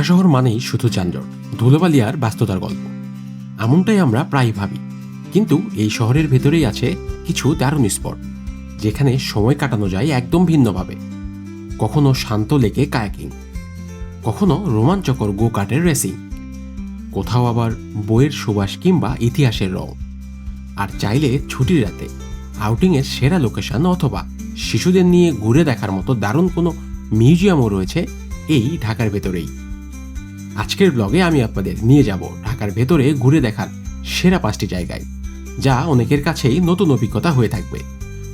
ঢাকা শহর মানেই শুধু যানজট, ধুলোবালি আর ব্যস্ততার গল্প। এমনটাই আমরা প্রায় ভাবি। কিন্তু এই শহরের ভেতরেই আছে কিছু দারুণ স্পট, যেখানে সময় কাটানো যায় একদম ভিন্নভাবে। কখনো শান্ত লেকে কায়াকিং, কখনো রোমাঞ্চকর গো কার্টের রেসিং, কোথাও আবার বইয়ের সুবাস কিংবা ইতিহাসের রং। আর চাইলে ছুটির রাতে আউটিংয়ের সেরা লোকেশন অথবা শিশুদের নিয়ে ঘুরে দেখার মতো দারুণ কোনো মিউজিয়ামও রয়েছে এই ঢাকার ভেতরেই। আজকের ব্লগে আমি আপনাদের নিয়ে যাব ঢাকার ভেতরে ঘুরে দেখার সেরা পাঁচটি জায়গায়, যা অনেকের কাছেই নতুন অভিজ্ঞতা হয়ে থাকবে।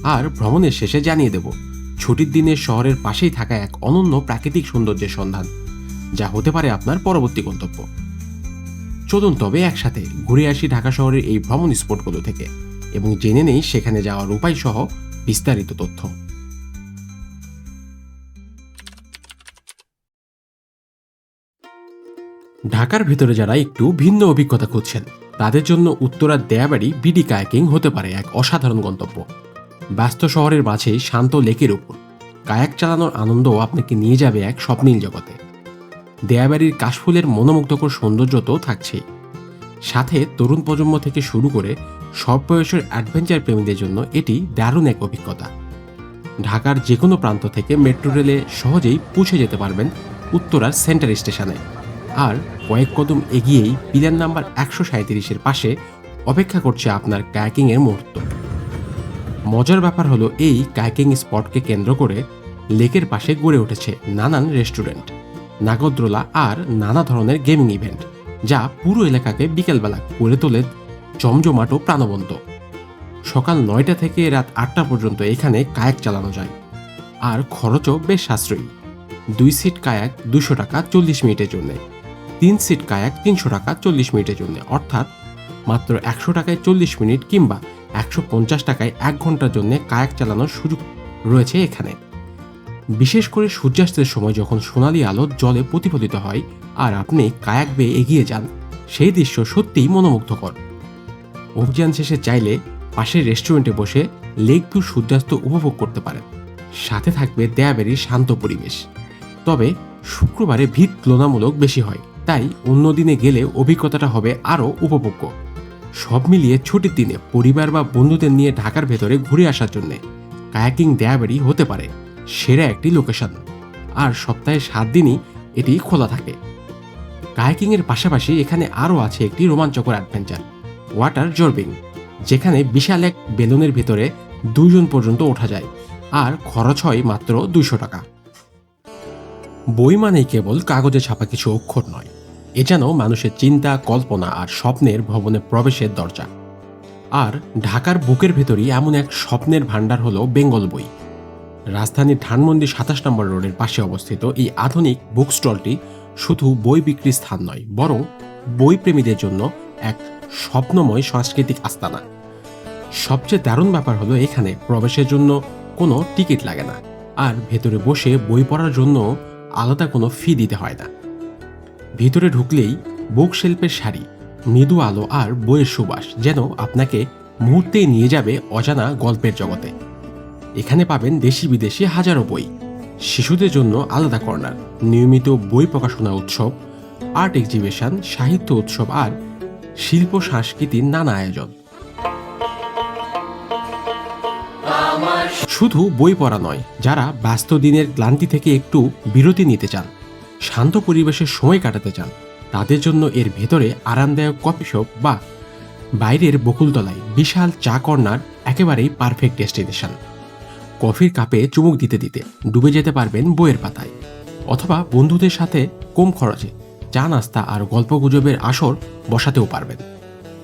আর ভ্রমণের শেষে জানিয়ে দেব, ছুটির দিনে শহরের পাশেই থাকা এক অনন্য প্রাকৃতিক সৌন্দর্যের সন্ধান, যা হতে পারে আপনার পরবর্তী গন্তব্য। চলুন তবে একসাথে ঘুরে আসি ঢাকা শহরের এই ভ্রমণ স্পটগুলো থেকে, এবং জেনে নেই সেখানে যাওয়ার উপায় সহ বিস্তারিত তথ্য। ঢাকার ভিতরে যারা একটু ভিন্ন অভিজ্ঞতা খুঁজছেন, তাদের জন্য উত্তরার দেয়াবাড়ি বিডি কায়াকিং হতে পারে এক অসাধারণ গন্তব্য। ব্যস্ত শহরের মাঝে শান্ত লেকের উপর। কায়াক চালানোর আনন্দ আপনাকে নিয়ে যাবে এক স্বপ্নীল জগতে। দেয়াবাড়ির কাশফুলের মনোমুগ্ধকর সৌন্দর্য তো থাকছেই। সাথে তরুণ প্রজন্ম থেকে শুরু করে সব বয়সের অ্যাডভেঞ্চার প্রেমীদের জন্য এটি দারুণ এক অভিজ্ঞতা। ঢাকার যে কোনো প্রান্ত থেকে মেট্রো রেলে সহজেই পৌঁছে যেতে পারবেন উত্তরার সেন্টার স্টেশনে। আর কয়েক কদম এগিয়েই পিলার নাম্বার একশো সাঁত্রিশের পাশে অপেক্ষা করছে আপনার কায়াকিংয়ের মুহূর্ত। মজার ব্যাপার হলো এই কায়াকিং স্পটকে কেন্দ্র করে লেকের পাশে গড়ে উঠেছে নানান রেস্টুরেন্ট, নাগদ্রোলা আর নানা ধরনের গেমিং ইভেন্ট, যা পুরো এলাকাকে বিকেলবেলা করে তোলে জমজমাট প্রাণবন্ত। সকাল নয়টা থেকে রাত আটটা পর্যন্ত এখানে কায়াক চালানো যায়, আর খরচও বেশ সাশ্রয়ী। দুই সিট কায়াক দুশো টাকা চল্লিশ মিনিটের জন্য। তিন সিট কায়াক তিনশো টাকা চল্লিশ মিনিটের জন্য। অর্থাৎ মাত্র একশো টাকায় চল্লিশ মিনিট কিংবা একশো পঞ্চাশ টাকায় এক ঘণ্টার জন্য কায়াক চালানোর সুযোগ রয়েছে এখানে। বিশেষ করে সূর্যাস্তের সময় যখন সোনালি আলো জলে প্রতিফলিত হয় আর আপনি কায়াক বেয়ে এগিয়ে যান, সেই দৃশ্য সত্যিই মনোমুগ্ধকর। অভিযান শেষে চাইলে পাশের রেস্টুরেন্টে বসে লেক ভিউ সূর্যাস্ত উপভোগ করতে পারেন। সাথে থাকবে দেয়াবেরির শান্ত পরিবেশ। তবে শুক্রবারে ভিড় তুলনামূলক বেশি হয়। তাই অন্য দিনে গেলে অভিজ্ঞতাটা হবে আরও উপভোগ্য। সব মিলিয়ে ছুটির দিনে পরিবার বা বন্ধুদের নিয়ে ঢাকার ভেতরে ঘুরে আসার জন্য কায়াকিং দেয়াবেরি হতে পারে, সেরা একটি লোকেশন। আর সপ্তাহে সাত দিনই এটি খোলা থাকে। কায়াকিংয়ের পাশাপাশি এখানে আরও আছে একটি রোমাঞ্চকর অ্যাডভেঞ্চার, ওয়াটার জর্বিং, যেখানে বিশাল এক বেলুনের ভেতরে দুইজন পর্যন্ত ওঠা যায়, আর খরচ হয় মাত্র দুইশো টাকা। বই মানেই কেবল কাগজে ছাপা কিছু অক্ষর নয়। এ যেন মানুষের চিন্তা, কল্পনা আর স্বপ্নের ভবনে প্রবেশের দরজা। আর ঢাকার বুকের ভেতরই এমন এক স্বপ্নের ভাণ্ডার হলো বেঙ্গল বই। রাজধানীর ধানমন্ডি সাতাশ নম্বর রোডের পাশে অবস্থিত এই আধুনিক বুক স্টলটি শুধু বই বিক্রির স্থান নয়, বরং বই প্রেমীদের জন্য এক স্বপ্নময় সাংস্কৃতিক আস্তানা। সবচেয়ে দারুণ ব্যাপার হলো এখানে প্রবেশের জন্য কোনো টিকিট লাগে না, আর ভেতরে বসে বই পড়ার জন্য আলাদা কোনো ফি দিতে হয় না। ভিতরে ঢুকলেই বুক শিল্পের শাড়ি, মৃদু আলো আর বইয়ের সুবাস যেন আপনাকে মুহূর্তেই নিয়ে যাবে অজানা গল্পের জগতে। এখানে পাবেন দেশি বিদেশি হাজারো বই, শিশুদের জন্য আলাদা কর্নার, নিয়মিত বই প্রকাশনা উৎসব, আর্ট এক্সিবিশন, সাহিত্য উৎসব আর শিল্প সংস্কৃতির নানা আয়োজন। শুধু বই পড়া নয়, যারা ব্যস্ত দিনের ক্লান্তি থেকে একটু বিরতি নিতে চান শান্ত পরিবেশে সময় কাটাতে চান, তাদের জন্য এর ভেতরে আরামদায়ক কফি শপ বা বাইরের বকুলতলায় বিশাল চা কর্নার একেবারেই পারফেক্ট ডেস্টিনেশন। কফির কাপে চুমুক দিতে দিতে ডুবে যেতে পারবেন বইয়ের পাতায় অথবা বন্ধুদের সাথে কম খরচে চা নাস্তা আর গল্পগুজবের আসর বসাতেও পারবেন।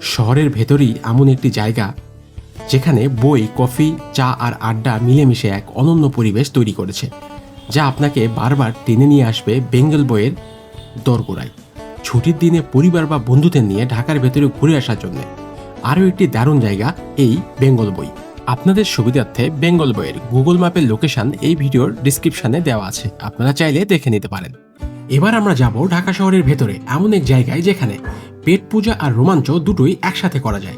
শহরের ভেতরেই এমন একটি জায়গা যেখানে বই, কফি, চা আর আড্ডা মিলেমিশে এক অনন্য পরিবেশ তৈরি করেছে। যা আপনাকে বারবার টেনে নিয়ে আসবে বেঙ্গল বইয়ের দরগোড়ায়। ছুটির দিনে পরিবার বা বন্ধুদের নিয়ে ঢাকার ভেতরে ঘুরে আসার জন্য। আরও একটি দারুণ জায়গা এই বেঙ্গল বই। আপনাদের সুবিধার্থে বেঙ্গল বইয়ের গুগল ম্যাপের লোকেশন এই ভিডিওর ডিসক্রিপশনে দেওয়া আছে। আপনারা চাইলে দেখে নিতে পারেন। এবার আমরা যাব ঢাকা শহরের ভেতরে এমন এক জায়গায় যেখানে পেট পূজা আর রোমাঞ্চ দুটোই একসাথে করা যায়।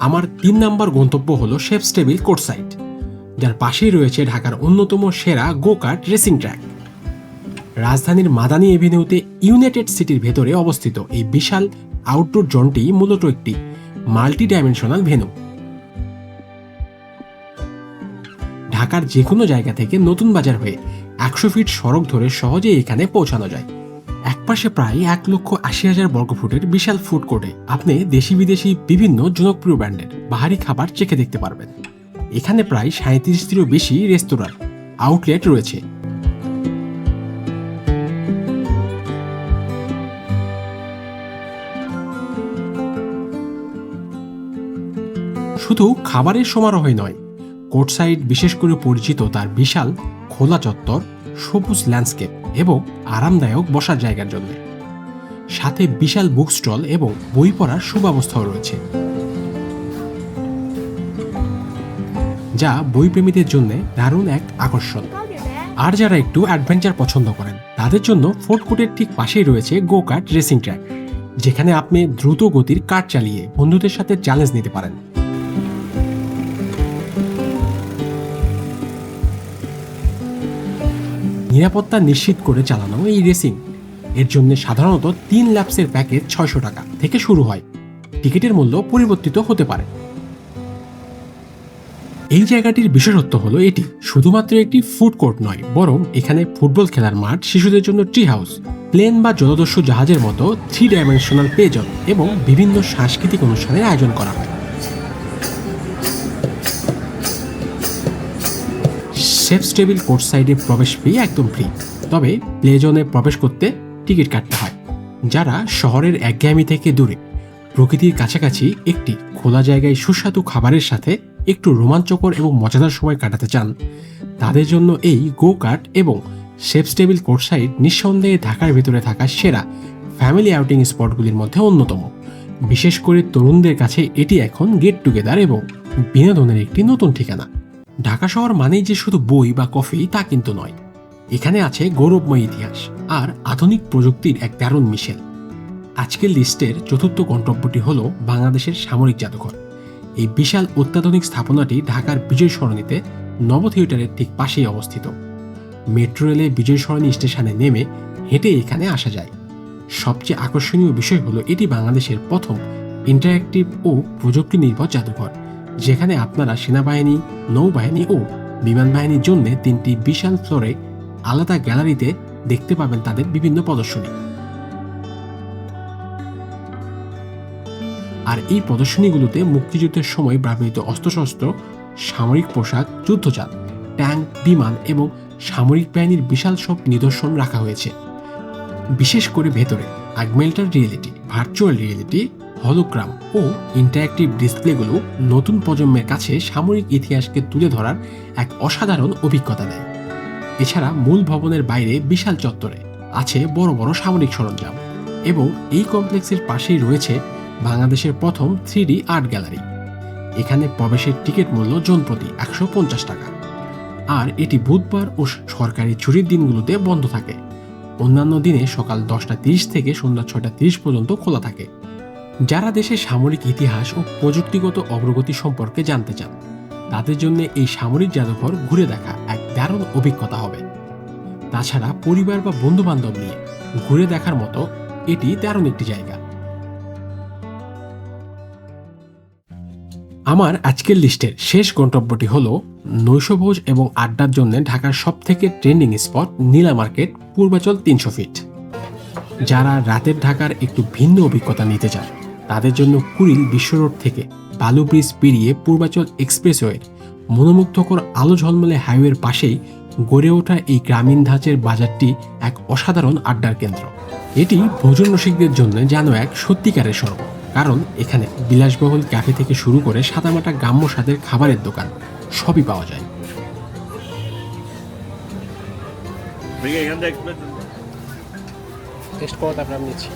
আমার তিন নম্বর গন্তব্য হলো শেফস টেবিল কোর্টসাইড যার পাশেই রয়েছে ঢাকার অন্যতম সেরা গো কার্ট রেসিং ট্র্যাক রাজধানীর মাদানী এভিনিউতে ইউনাইটেড সিটির ভেতরে অবস্থিত এই বিশাল আউটডোর জোনটি মূলত একটি মাল্টি ডাইমেনশনাল ভেন্যু ঢাকার যে কোনো জায়গা থেকে নতুন বাজার হয়ে একশো ফিট সড়ক ধরে সহজেই এখানে পৌঁছানো যায়। একপাশে প্রায় এক লক্ষ আশি হাজার বর্গফুটের বিশাল ফুড কোর্টে আপনি দেশি বিদেশি বিভিন্ন জনপ্রিয় ব্র্যান্ডের বাহারি খাবার চেখে দেখতে পারবেন। এখানে প্রায় সাঁত্রিশটিরও বেশি রেস্তোরাঁ আউটলেট রয়েছে। শুধু খাবারের সমারোহে নয়, কোর্টসাইড বিশেষ করে পরিচিত তার বিশাল খোলা চত্বর, সবুজ ল্যান্ডস্কেপ এবং আরামদায়ক বসার জায়গার জন্য। সাথে বিশাল বুক স্টল এবং বই পড়ার সুব্যবস্থাও রয়েছে। যা বইপ্রেমীদের জন্য দারুণ এক আকর্ষণ। আর যারা একটু অ্যাডভেঞ্চার পছন্দ করেন, তাদের জন্য ফোর্ট কোর্টের ঠিক পাশেই রয়েছে গো কার্ট রেসিং ট্র্যাক যেখানে আপনি দ্রুত গতির কার চালিয়ে বন্ধুদের সাথে চ্যালেঞ্জ নিতে পারেন। নিরাপত্তা নিশ্চিত করে চালানো এই রেসিং এর জন্য সাধারণত তিন ল্যাপসের প্যাকেজ ছয়শো টাকা থেকে শুরু হয়। টিকিটের মূল্য পরিবর্তিত হতে পারে। এই জায়গাটির বিশেষত্ব হলো এটি। শুধুমাত্র একটি ফুড কোর্ট নয়, বরং এখানে ফুটবল খেলার মাঠ, শিশুদের জন্য ট্রি হাউস, প্লেন বা জলদস্যু জাহাজের মতো থ্রি ডাইমেনশনাল পেজন এবং বিভিন্ন সাংস্কৃতিক অনুষ্ঠানের আয়োজন করা হয়। শেফস টেবিল কোর্ট সাইডে প্রবেশ ফি একদম ফ্রি তবে প্লে জোনে প্রবেশ করতে টিকিট কাটতে হয়, যারা শহরের একঘেয়েমি থেকে দূরে। প্রকৃতির কাছাকাছি একটি খোলা জায়গায় সুস্বাদু খাবারের সাথে একটু রোমাঞ্চকর এবং মজাদার সময় কাটাতে চান। তাদের জন্য এই গো কার্ট এবং শেফস টেবিল কোর্ট সাইড নিঃসন্দেহে ঢাকার ভেতরে থাকা সেরা ফ্যামিলি আউটিং স্পটগুলির মধ্যে অন্যতম। বিশেষ করে তরুণদের কাছে এটি এখন গেট টুগেদার এবং বিনোদনের একটি নতুন ঠিকানা। ঢাকা শহর মানেই যে শুধু বই বা কফি তা কিন্তু নয়। এখানে আছে গৌরবময় ইতিহাস আর আধুনিক প্রযুক্তির এক দারুণ মিশেল। আজকের লিস্টের চতুর্থ গন্তব্যটি হল বাংলাদেশের সামরিক জাদুঘর। এই বিশাল অত্যাধুনিক স্থাপনাটি ঢাকার বিজয় সরণিতে নব থিয়েটারের ঠিক পাশেই অবস্থিত। মেট্রো রেলে বিজয় সরণি স্টেশনে নেমে হেঁটে এখানে আসা যায়। সবচেয়ে আকর্ষণীয় বিষয় হলো এটি বাংলাদেশের প্রথম ইন্টারঅ্যাক্টিভ ও প্রযুক্তি নির্ভর জাদুঘর, যেখানে আপনারা সেনাবাহিনী, নৌবাহিনী ও বিমান বাহিনীর জন্য তিনটি বিশাল ফ্লোরে আলাদা গ্যালারিতে দেখতে পাবেন তাদের বিভিন্ন প্রদর্শনী। আর এই প্রদর্শনীগুলোতে মুক্তিযুদ্ধের সময় ব্যবহৃত অস্ত্রশস্ত্র, সামরিক পোশাক, যুদ্ধজাত, ট্যাঙ্ক, বিমান এবং সামরিক বাহিনীর বিশাল সব নিদর্শন রাখা হয়েছে। বিশেষ করে ভেতরে augmented reality, virtual reality, hologram ও ইন্টারঅ্যাক্টিভ ডিসপ্লেগুলো নতুন প্রজন্মের কাছে সামরিক ইতিহাসকে তুলে ধরার এক অসাধারণ অভিজ্ঞতা দেয়। এছাড়া মূল ভবনের বাইরে বিশাল চত্বরে আছে বড় বড় সামরিক সরঞ্জাম এবং এই কমপ্লেক্সের পাশেই রয়েছে বাংলাদেশের প্রথম থ্রি আর্ট গ্যালারি। এখানে প্রবেশের টিকিট মূল্য জন প্রতি একশো পঞ্চাশ টাকা। আর এটি বুধবার ও সরকারি ছুটির দিনগুলোতে বন্ধ থাকে। অন্যান্য দিনে সকাল দশটা তিরিশ থেকে সন্ধ্যা ছয়টা তিরিশ পর্যন্ত খোলা থাকে। যারা দেশের সামরিক ইতিহাস ও প্রযুক্তিগত অগ্রগতি সম্পর্কে জানতে চান, তাদের জন্য এই সামরিক জাদুঘর ঘুরে দেখা এক দারুণ অভিজ্ঞতা হবে। তাছাড়া পরিবার বা বন্ধু বান্ধব নিয়ে ঘুরে দেখার মতো এটি দারুণ একটি জায়গা। আমার আজকের লিস্টের শেষ গন্তব্যটি হল নৈশভোজ এবং আড্ডার জন্য ঢাকার সবথেকে trending spot Nila market, Purbachal তিনশো ফিট। যারা রাতের ঢাকার একটু ভিন্ন অভিজ্ঞতা নিতে চান, তাদের জন্য কুড়িল বিশ্ব রোড থেকে বালু ব্রিজ পেরিয়ে পূর্বাচল এক্সপ্রেসওয়ের মনোমুগ্ধকর আলো ঝলমলে হাইওয়ের পাশেই গড়ে ওঠা এই গ্রামীণ ধাঁচের বাজারটি এক অসাধারণ আড্ডার কেন্দ্র। এটি ভোজন রসিকদের জন্য যেন এক সত্যিকারের স্বর্গ। কারণ এখানে বিলাসবহুল ক্যাফে থেকে শুরু করে সাদামাটা গ্রাম্য স্বাদের খাবারের দোকান সবই পাওয়া যায়। ভেঙে এখান থেকে explain করুন। টেস্ট করো তারপরে আমি নিচ্ছি।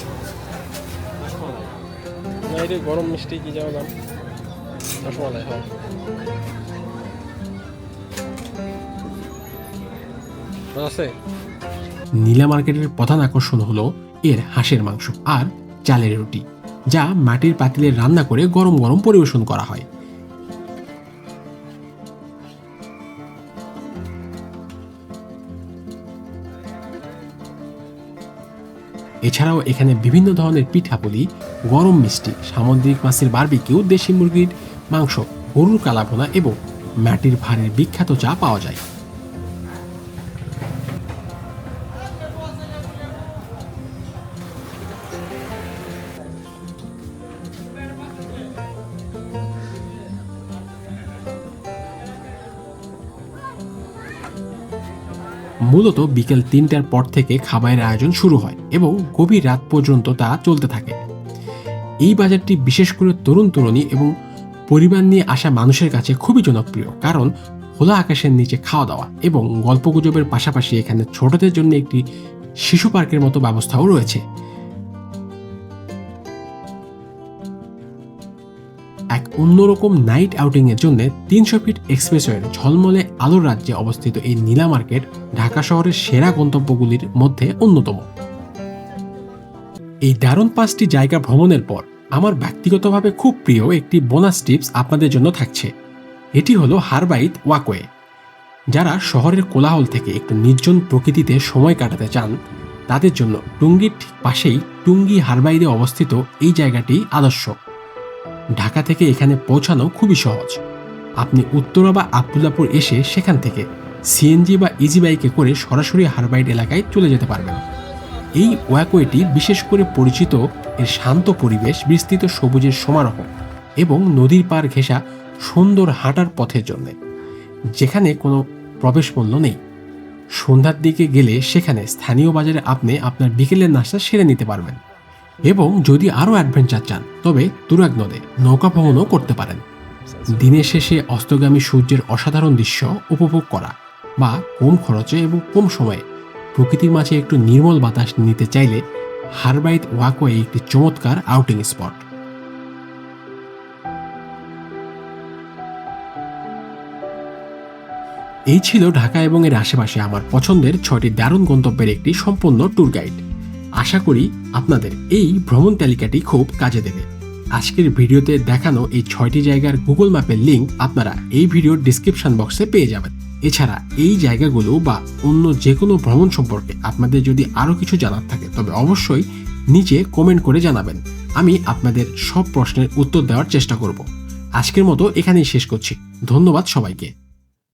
না এটা গরম মিষ্টি কি যেন নাম রসমালাই হ্যাঁ। আছে? নীলা মার্কেটের প্রধান আকর্ষণ হলো এর হাঁসের মাংস আর চালের রুটি। যা মাটির পাতিলে রান্না করে গরম গরম পরিবেশন করা হয়। এছাড়াও এখানে বিভিন্ন ধরনের পিঠাপুলি, গরম মিষ্টি, সামুদ্রিক মাছের বারবিকিউ, দেশি মুরগির মাংস, গরুর কালাভোনা এবং মাটির ভাঁড়ের বিখ্যাত চা পাওয়া যায়। মূলত বিকেল তিনটার পর থেকে খাবারের আয়োজন শুরু হয় এবং গভীর রাত পর্যন্ত তা চলতে থাকে। এই বাজারটি বিশেষ করে তরুণ তরুণী এবং পরিবার নিয়ে আসা মানুষের কাছে খুবই জনপ্রিয়, কারণ খোলা আকাশের নিচে খাওয়া দাওয়া এবং গল্পগুজবের পাশাপাশি এখানে ছোটদের জন্য একটি শিশু পার্কের মতো ব্যবস্থাও রয়েছে। অন্যরকম নাইট আউটিং এর জন্য তিনশো ফিট এক্সপ্রেসওয়ের ঝলমলে আলোর রাজ্যে অবস্থিত এই নীলা মার্কেট ঢাকা শহরের সেরা গন্তব্যগুলির মধ্যে অন্যতম। এই দারুণ পাঁচটি জায়গা ভ্রমণের পর আমার ব্যক্তিগতভাবে খুব প্রিয় একটি বোনাস টিপস আপনাদের জন্য থাকছে। এটি হলো হারবাইত ওয়াকওয়ে যারা শহরের কোলাহল থেকে একটু নির্জন প্রকৃতিতে সময় কাটাতে চান, তাদের জন্য টুঙ্গির ঠিক পাশেই টুঙ্গি হারবাইদে অবস্থিত এই জায়গাটি আদর্শ। ঢাকা থেকে এখানে পৌঁছানো খুবই সহজ। আপনি উত্তরা বা আবদুল্লাপুর এসে সেখান থেকে সিএনজি বা ইজি বাইকে করে সরাসরি হারবাইড এলাকায় চলে যেতে পারবেন। এই ওয়াকওয়েটি বিশেষ করে পরিচিত এর শান্ত পরিবেশ, বিস্তৃত সবুজের সমারোহ এবং নদীর পার ঘেঁষা সুন্দর হাঁটার পথের জন্য, যেখানে কোনো প্রবেশ মূল্য নেই। সন্ধ্যার দিকে গেলে সেখানে স্থানীয় বাজারে আপনি আপনার বিকেলের নাস্তা সেরে নিতে পারবেন। এবং যদি আরও অ্যাডভেঞ্চার চান, তবে তুরাগ নদে নৌকা ভ্রমণও করতে পারেন। দিনের শেষে অস্তগামী সূর্যের অসাধারণ দৃশ্য উপভোগ করা বা কম খরচে এবং কম সময়ে প্রকৃতির মাঝে একটু নির্মল বাতাস নিতে চাইলে হারবাইত ওয়াকওয়ে একটি চমৎকার আউটিং স্পট। এই ছিল ঢাকা এবং এর আশেপাশে আমার পছন্দের ছয়টি দারুণ গন্তব্যের একটি সম্পূর্ণ ট্যুর গাইড। আশা করি আপনাদের এই ভ্রমণ তালিকাটি খুব কাজে দেবে। আজকের ভিডিওতে দেখানো এই ছয়টি জায়গার গুগল ম্যাপের লিঙ্ক আপনারা এই ভিডিওর ডিসক্রিপশন বক্সে পেয়ে যাবেন। এছাড়া এই জায়গাগুলো বা অন্য যে কোনো ভ্রমণ সম্পর্কে আপনাদের যদি আরও কিছু জানার থাকে, তবে অবশ্যই নিচে কমেন্ট করে জানাবেন। আমি আপনাদের সব প্রশ্নের উত্তর দেওয়ার চেষ্টা করব। আজকের মতো এখানেই শেষ করছি। ধন্যবাদ সবাইকে।